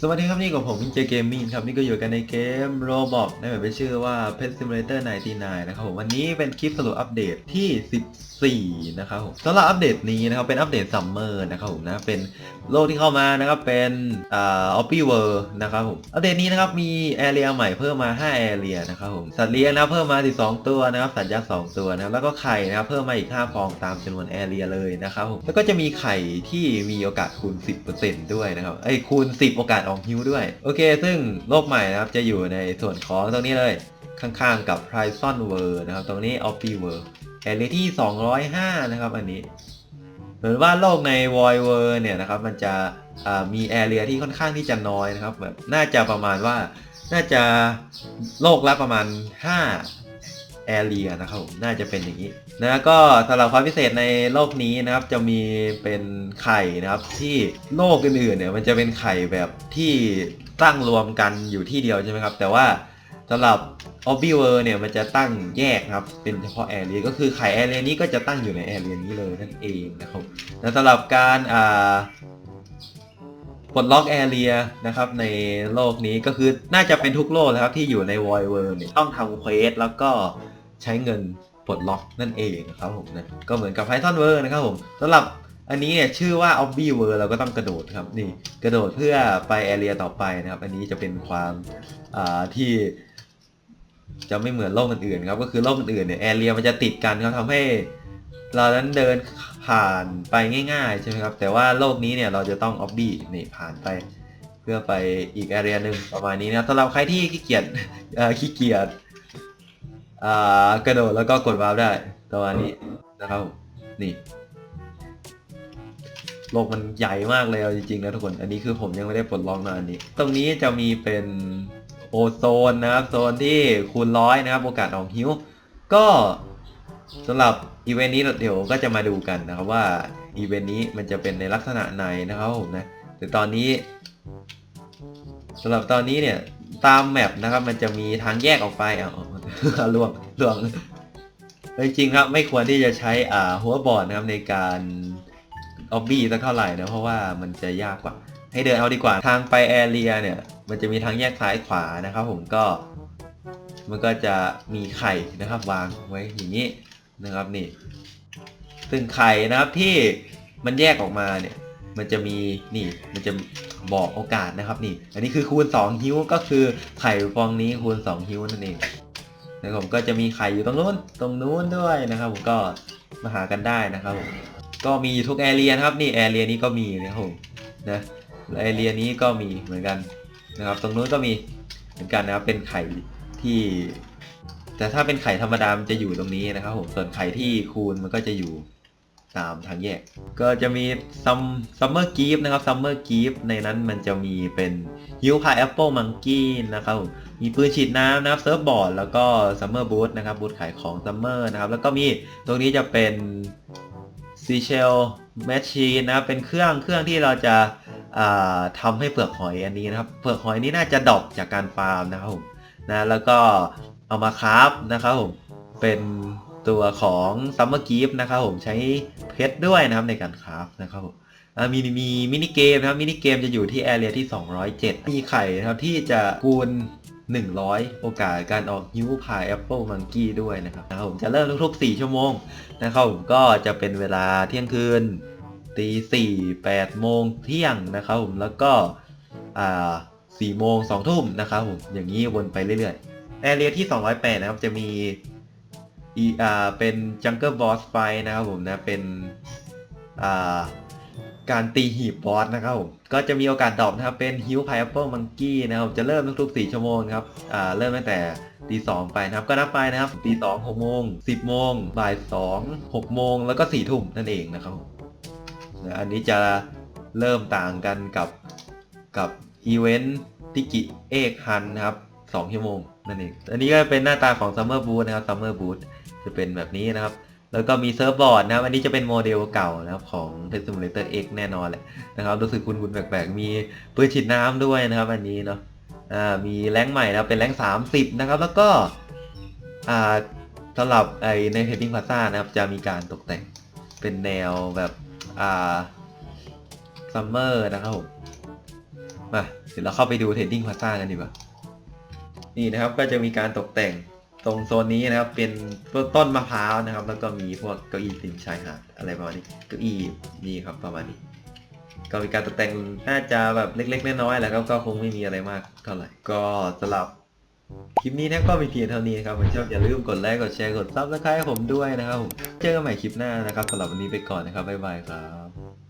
สวัสดีครับนี่กับผมวินเจเกมมิ่งครับนี่ก็อยู่กันในเกม Roblox ในแบบชื่อว่า Pet Simulator 99 นะครับผมวันนี้เป็นคลิปสรุปอัปเดตที่ 14 นะครับผมสำหรับอัปเดตนี้นะครับเป็นอัปเดตซัมเมอร์นะครับผมนะเป็นโลกที่เข้ามานะครับเป็นอ่าออปปี้เวิร์นะครับผมอัปเดตนี้นะครับมีแอเรียใหม่เพิ่มมา 5 แอเรียนะครับผมสัตว์เลี้ยงนะเพิ่มมา 12 ตัวนะครับสัตว์ยักษ์ 2 ตัวนะครับแล้วก็ไข่นะครับเพิ่มมาอีก 5 ฟองตามจำนวนแอเรียเลยนะครับผมแล้วก็จะมีไข่ที่มีโอกาสคูณ 10%ด้วยนะครับไอ้คูณ 10 โอกาสออกฮิวด้วย โอเค ซึ่งโลกใหม่นะครับจะอยู่ในส่วนของตรงนี้เลย ข้างๆกับ p r i s o n World นะครับ ตรงนี้ o p p i World แอเรียที่ 205 นะครับ อันนี้เหมือนว่าโลกใน Void World เนี่ยนะครับ มันจะมีแอเรียที่ค่อนข้างที่จะน้อยนะครับแบบน่าจะประมาณว่าน่าจะโลกละประมาณ 5 แอเรียนะครับผมน่าจะเป็นอย่างนี้นะก็สำหรับความพิเศษในโลกนี้นะครับจะมีเป็นไข่นะครับที่โลกอื่นๆเนี่ยมันจะเป็นไข่แบบที่ตั้งรวมกันอยู่ที่เดียวใช่ไหมครับ แต่ว่าสำหรับ o b b i w o r เนี่ยมันจะตั้งแยกครับ เป็นเฉพาะแอเรียก็คือไข่แอเรียนี้ก็จะตั้งอยู่ในแอเรียนี้เลยนั่นเองนะครับและสำหรับการอ่าปลดล็อกแอเรียนะครับในโลกนี้ก็คือน่าจะเป็นทุกโลกนะครับที่อยู่ใน Void World เนี่ยต้องทำเควสแล้วก็ ใช้เงินปลดล็อกนั่นเองนะครับผมนะก็เหมือนกับ Python Word นะครับผมสำหรับอันนี้เนี่ยชื่อว่า o b b i World เราก็ต้องกระโดดครับนี่กระโดดเพื่อไปแอเรียต่อไปนะครับ อันนี้จะเป็นความอ่าที่จะไม่เหมือนโลกอื่นๆครับก็คือโลกอื่นๆเนี่ยแอเรียมันจะติดกันครับทำให้เรานั้นเดินผ่านไปง่าย ๆ ใช่ไหมครับ แต่ว่าโลกนี้เนี่ยเราจะต้องออบบี้นี่ผ่านไป เพื่อไปอีกแอเรียหนึ่งประมาณนี้นะสำหรับใครที่ขี้เกียจอ่อขี้เกียจ อ่ากระโดดแล้วก็กดวาร์ปได้ประมาณนี้นะครับผมนี่ โลกมันใหญ่มากเลยเอาจริงๆนะทุกคน อันนี้คือผมยังไม่ได้ปลดล็อกนะอันนี้ ตรงนี้จะมีเป็นโอโซนนะครับ โซนที่คูณร้อยนะครับ โอกาสออกฮิวก็สำหรับอีเวนต์นี้เดี๋ยวก็จะมาดูกันนะครับว่าอีเวนต์นี้มันจะเป็นในลักษณะไหนนะครับผมนะแต่ตอนนี้สำหรับตอนนี้เนี่ยตามแมปนะครับ มันจะมีทางแยกออกไปอะ ล่วงล่วงจริงครับ ไม่ควรที่จะใช้อ่าหัวบอร์ดนะครับในการออบบี้สักเท่าไหร่นะเพราะว่ามันจะยากกว่า ให้เดินเอาดีกว่าทางไปแอเรียเนี่ย มันจะมีทางแยกซ้ายขวานะครับ ผมก็ มันก็จะมีไข่นะครับ วางไว้อย่างนี้นะครับนี่ซึ่งไข่นะครับที่มันแยกออกมาเนี่ย มันจะมีนี่มันจะบอกโอกาสนะครับนี่ อันนี้คือคูณ2ฮิวก็คือไข่ฟองนี้คูณ2ฮิวนั่นเอง แล้วผมก็จะมีไข่อยู่ตรงนู้นตรงนู้นด้วยนะครับ ผมก็มาหากันได้นะครับผมก็มีทุกแอเรียนะครับนี่แอเรียนี้ก็มีนะครับผมนะและแอเรียนี้ก็มีเหมือนกันนะครับ ตรงนู้นก็มีเหมือนกันนะครับเป็นไข่ที่แต่ถ้าเป็นไข่ธรรมดามันจะอยู่ตรงนี้นะครับผมส่วนไข่ที่คูณมันก็จะอยู่ ตามทางแยก ก็จะมีซัมซัมเมอร์กีฟนะครับซัมเมอร์กีฟในนั้นมันจะมีเป็นฮิวพายแอปเปิลมังกี้นะครับ มีปืนฉีดน้ำนะครับเซิร์ฟบอร์ดแล้วก็ซัมเมอร์บูธนะครับบูธขายของซัมเมอร์นะครับ แล้วก็มีตรงนี้จะเป็นซีเชลแมชชีนนะครับเป็นเครื่องเครื่องที่เราจะาทำให้เปลือกหอยอันนี้นะครับเปลือกหอยนี้น่าจะดอปจากการฟาร์มนะครับผมนะแล้วก็เอามาคราฟนะครับผมเป็น ตัวของซัมเมอร์กีฟนะครับผมใช้เพชรด้วยนะครับในการคราฟนะครับผมมีมีมินิเกมนะครับมินิเกมจะอยู่ที่แอเรียที่ 207 มีไข่นะครับที่จะคูณ 100 โอกาสการออกฮิวพายแอปเปิลมังกี้ด้วยนะครับนะครับผมจะเริ่มทุกๆ 4 ชั่วโมงนะครับผมก็จะเป็นเวลาเที่ยงคืนตีสี่แปดโมงเที่ยงนะครับผมแล้วก็อ่าสี่โมงสองทุ่มนะครับผมอย่างนี้วนไปเรื่อยๆแอเรียที่ 208 นะครับจะมี อีอ่าเป็น Jungle Boss Fight นะครับผมนะเป็นอ่าการตีหีบบอสนะครับผมก็จะมีโอกาสดรอปนะครับเป็น Hill Pineapple Monkey นะครับจะเริ่มทุกๆ4ชั่วโมงครับอ่าเริ่มตั้งแต่ตีสองไปนะครับ ก็นับไปนะครับตีสองหกโมงสิบโมงบ่ายสองหกโมงแล้วก็สี่ทุ่มนั่นเองนะครับนะอันนี้จะเริ่มต่างกันกับกับอีเวนต์ติกิเอกฮันนะครับ2ชั่วโมงนั่นเอง อันนี้ก็เป็นหน้าตาของ Summer Boot นะครับ Summer Boot จะเป็นแบบนี้นะครับ แล้วก็มีเซิร์ฟบอร์ดนะครับ อันนี้จะเป็นโมเดลเก่านะครับของ Pet Simulator X แน่นอนแหละนะครับ รู้สึกคุณคุณแปลกๆ มีปืนฉีดน้ำด้วยนะครับ อันนี้เนาะ อ่า มีแรงใหม่นะเป็นแรงค์30นะครับ แล้วก็ อ่าสำหรับไอใน Heading Plaza นะครับ จะมีการตกแต่งเป็นแนวแบบ อ่า ซัมเมอร์นะครับผมมาเดี๋ยวเราเข้าไปดูเทดดิ้งพาซ่ากันดีกว่า นี่นะครับ ก็จะมีการตกแต่ง ตรงโซนนี้นะครับเป็นต้นมะพร้าวนะครับ แล้วก็มีพวกเก้าอี้ริมชายหาดอะไรประมาณนี้เก้าอี้นี่ครับประมาณนี้ ก็มีการตกแต่งน่าจะแบบเล็ก ๆน้อยๆแหละครับก็คงไม่มีอะไรมากเท่าไหร่ก็สำหรับคลิปนี้นะก็มีเพียงเท่านี้ครับผมชอบอย่าลืมกดไลค์กดแชร์กดซับสไครต์ให้ผมด้วยนะครับผมเจอกันใหม่คลิปหน้านะครับสำหรับวันนี้ไปก่อนนะครับบ๊ายบายครับ